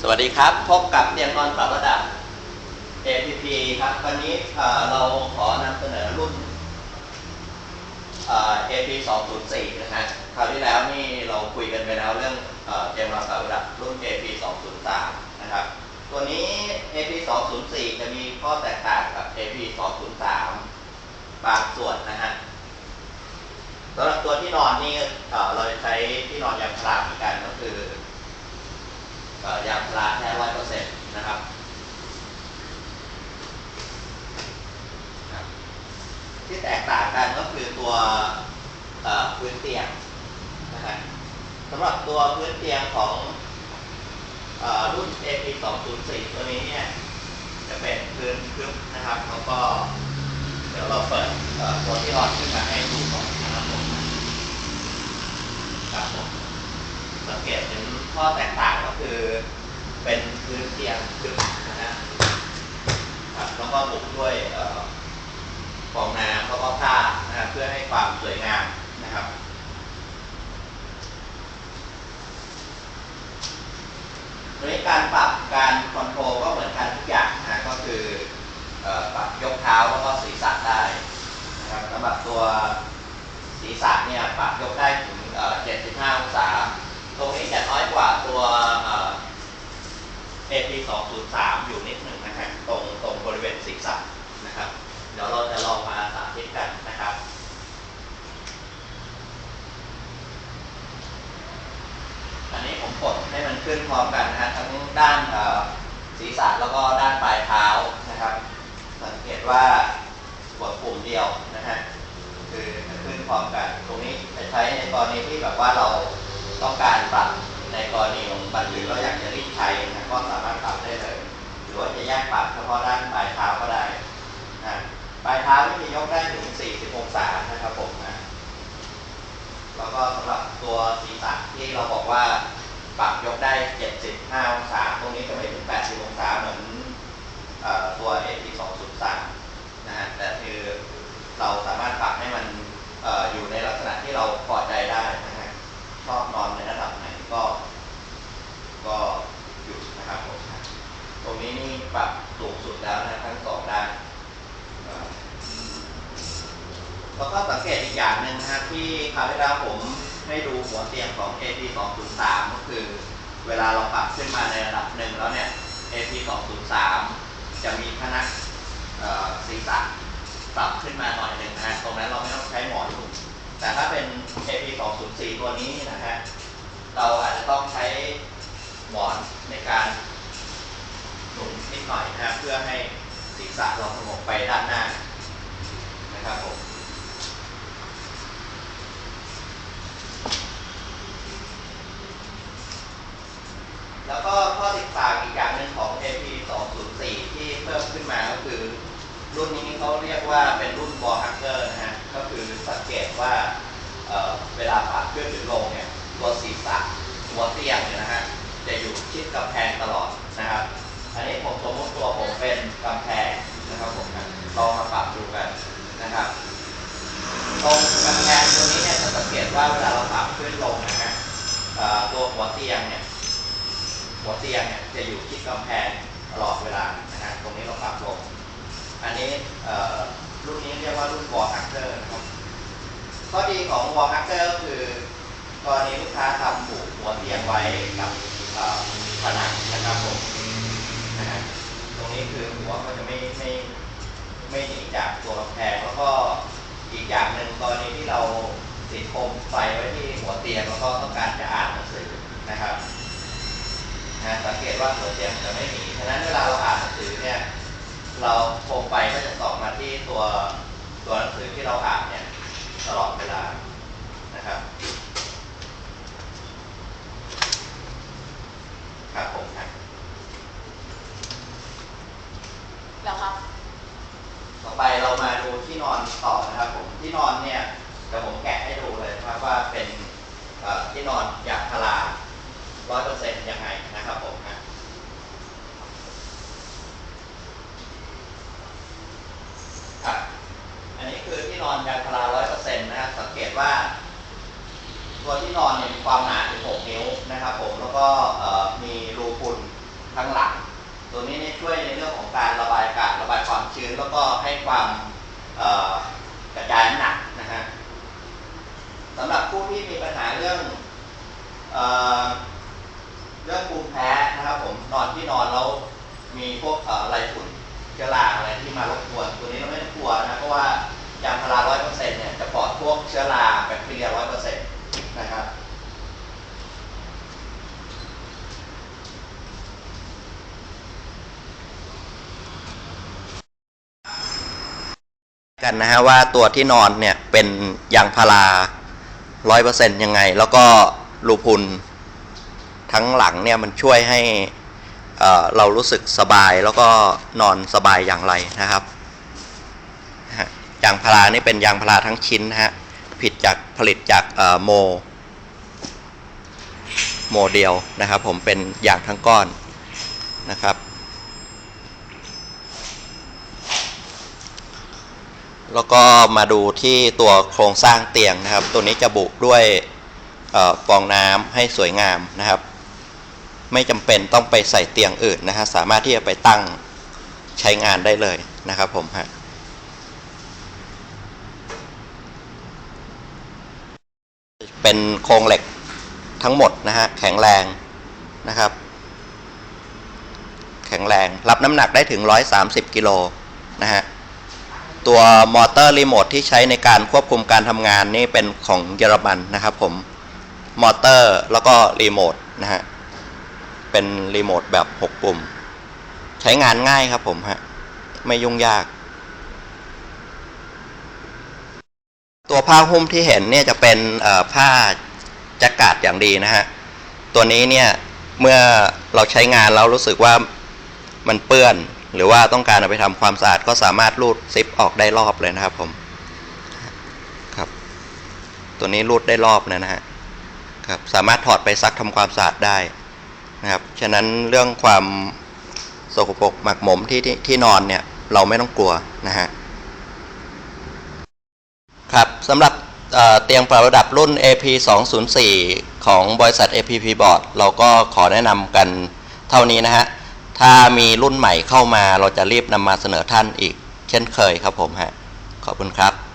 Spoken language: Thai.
สวัสดีครับ พบกับเตียงนอนปรับระดับ APP ครับ วันนี้เราขอนำเสนอรุ่นเอ่อ AP 204นะฮะคราวที่แล้วนี่เราคุยกันไปแล้วเรื่องเตียงนอนปรับระดับรุ่น AP 203นะครับ ตัวนี้ AP 204จะมีข้อแตกต่างกับ AP 203บางส่วนนะฮะสำหรับตัวที่นอนนี่เอ่อเราจะใช้ที่นอนยางพาราเหมือนกันก็คือ เอ่อยางพาราแค่ร้อยเปอร์เซ็นต์นะครับครับ ที่ แตกต่างกันก็คือตัวพื้นเตียงนะฮะสำหรับตัวพื้นเตียงของเอ่อรุ่น AP 204ตัวนี้เนี่ยจะเป็นพื้นทึบนะครับแล้วก็เดี๋ยวเราเปิดตัวที่รอดขึ้นมาให้ดูก่อนนะครับผมครับผมสังเกตเห็นข้อแตกต่างก็คือเป็นพื้นเตียงทึบนะฮะครับแล้วก็บุกด้วย ของน้ำแล้วก็ผ้านะเพื่อให้ความสวยงามนะครับ โดยการปรับการคอนโทรลก็เหมือนกันทุกอย่างนะก็คือเอ่อปรับยกเท้าแล้วก็ศีรษะได้นะครับสำหรับตัวศีรษะเนี่ยปรับยกได้ถึงเอ่อ75 องศา ตรงนี้จะน้อยกว่าตัวเอ่อ AP 203 อยู่นิดหนึ่งนะฮะตรงตรงบริเวณศีรษะนะครับ เดี๋ยวเราจะลองมาสาธิตกันนะครับ อันนี้ผม กดให้มันขึ้นพร้อมกันนะฮะทั้งด้านศีรษะแล้วก็ด้านปลายเท้านะครับ สังเกตว่ากดปุ่มเดียวนะฮะคือขึ้นพร้อมกัน ตรงนี้จะใช้ในกรณีที่แบบว่าเราต้องการปรับในกรณีของบัตรหรือเราอยากจะรีดใช้นะก็สามารถปรับได้เลย หรือว่าจะแยกปรับเฉพาะด้านปลายเท้าก็ได้นะปลายเท้านี่จะยกได้ถึง 40 องศานะครับผมนะแล้วก็สำหรับตัวศีรษะที่เราบอกว่า ปรับยกได้ 75 องศา ตรงนี้จะไปถึง 80 องศา เหมือนเอ่อตัว AP 203 นะฮะ แต่คือเราสามารถปรับให้มันอออยู่ในลักษณะที่เราพอใจได้นะฮะ ชอบนอนในระดับไหนก็ ก็อยู่นะครับผมตรงนี้นี่ปรับสูงสุดแล้วนะทั้งสองด้านแล้วก็สังเกตอีกอย่างหนึ่งนะฮะที่คราวที่แล้วผม ให้ดูหัวเตียงของ AP 203ก็คือ เวลาเราปรับขึ้นมาในระดับหนึ่งแล้วเนี่ย AP 203จะมีพนักศีรษะปรับขึ้นมาหน่อยหนึ่งนะฮะตรงนั้นเราไม่ต้องใช้หมอนหนุนแต่ถ้าเป็น AP 204ตัวนี้นะฮะเราอาจจะต้องใช้หมอนในการหนุนนิดหน่อยนะเพื่อให้ศีรษะเราสงบไปด้านหน้านะครับผม แล้วก็ข้อติดต่างอีกอย่างหนึ่งของ AP 204 ที่เพิ่มขึ้นมาก็คือ รุ่นนี้ เขาเรียกว่าเป็นรุ่น wall hanger นะฮะ ก็คือสังเกตว่าเเวลาปรับขึ้นหรือลงเนี่ยตัวศีรษะหัวเตียงเนี่ยนะฮะจะอยู่ชิดกำแพงตลอดนะครับ อันนี้ผมสมมติตัวผมเป็นกำแพงนะครับผมลองมาปรับดูกันนะครับตรงกำแพงตัวนี้เนี่ยจะสังเกตว่าเวลาเราปรับขึ้นลงนะฮะตัวหัวเตียงเนี่ยหัวเตียงเนี่ยจะอยู่ที่กำแพงตลอดเวลา รุ่นนี้เรียกว่ารุ่น wall hanger นะครับข้อดีของ wall hanger ก็คือกรณีลูกค้าทำผูกหัวเตียงไว้กับผนังนะครับผมนะฮะตรงนี้คือหัวก็จะไม่ไม่ไม่หนีจากตัวกำแพงแล้วก็อีกอย่างหนึ่งกรณีที่เราติดโคมไฟไว้ที่หัวเตียงแล้วก็ต้องการจะอ่านหนังสือนะครับนะสังเกตว่าหัวเตียงจะไม่หนีฉะนั้นเวลาเราอ่านหนังสือเนี่ย เราโคมไฟก็จะส่องมาที่ตัวตัวหนังสือที่เราอ่านเนี่ยตลอดเวลานะครับ ครับผมครับ แล้วครับ ต่อ ไปเรามาดูที่นอนต่อนะครับผมที่นอนเนี่ยเดี๋ยวผมแกะให้ดูเลยครับว่าเป็นที่นอนยางพาราร้อยเปอร์เซ็นต์ยังไงนะครับผมนะอันนี้คือที่นอนยางพาราร้อยเปอร์เซ็นต์นะครับสังเกตว่า ตัวที่นอนเนี่ยมีความหนาถึง6นิ้วนะครับผมแล้วก็เอ่อมี รูพุนความกระจายน้ำหนักนะฮะสำหรับผู้ที่มีปัญหาเรื่องเอเรื่องภูมิแพ้นะครับผมนอนที่นอนแล้วมีพวกอ่อไรฝุ่นเชื้อราอะไรที่มารบกวนตัวนี้เราไม่ต้องกลัวนะเพราะว่ายางพาราร้อยเปอร์เซ็นต์เนี่ยจะปลอดพวกเชื้อราแบคทีเรียร้อยเปอร์เซ็นต์นะครับ กันนะฮะว่าตัวที่นอนเนี่ยเป็นยางพาราร้อยเปอร์เซ็นต์ยังไง แล้วก็รูพุนทั้งหลังเนี่ยมันช่วยให้เอ่อเรารู้สึกสบายแล้วก็นอนสบายอย่างไรนะครับยางพารานี่เป็นยางพาราทั้งชิ้นนะฮะผิดจากผลิตจากโมโมเดียวนะครับ ผมเป็นยางทั้งก้อนนะครับ แล้วก็มาดูที่ตัวโครงสร้างเตียงนะครับ ตัวนี้จะบุด้วยฟองน้ำให้สวยงามนะครับ ไม่จำเป็นต้องไปใส่เตียงอื่นนะฮะสามารถที่จะไปตั้งใช้งานได้เลยนะครับผมฮะเป็นโครงเหล็กทั้งหมดนะฮะแข็งแรงนะครับ แข็งแรงรับน้ำหนักได้ถึง 130 กิโลนะฮะ ตัวมอเตอร์รีโมทที่ใช้ในการควบคุมการทำงานนี่เป็นของเยอรมันนะครับผม มอเตอร์แล้วก็รีโมทนะฮะ เป็นรีโมทแบบ 6 ปุ่ม ใช้งานง่ายครับผมฮะ ไม่ยุ่งยาก ตัวผ้าหุ้มที่เห็นเนี่ยจะเป็นผ้าจ็คกาดอย่างดีนะฮะ ตัวนี้เนี่ยเมื่อเราใช้งานแล้วรู้สึกว่ามันเปื้อน หรือว่าต้องการเอาไปทำความสะอาดก็สามารถรูดซิปออกได้รอบเลยนะครับผมครับ ตัวนี้รูดได้รอบเลยนะฮะครับสามารถถอดไปซักทำความสะอาดได้นะครับฉะนั้นเรื่องความสกปรกหมักหมมที่ที่ที่นอนเนี่ยเราไม่ต้องกลัวนะฮะครับสำหรับเเตียงปรับระดับรุ่น AP 204ของบริษัท APP Board เราก็ขอแนะนำกันเท่านี้นะฮะ ถ้ามีรุ่นใหม่เข้ามาเราจะรีบนำมาเสนอท่านอีก เช่นเคยครับผมฮะขอบคุณครับ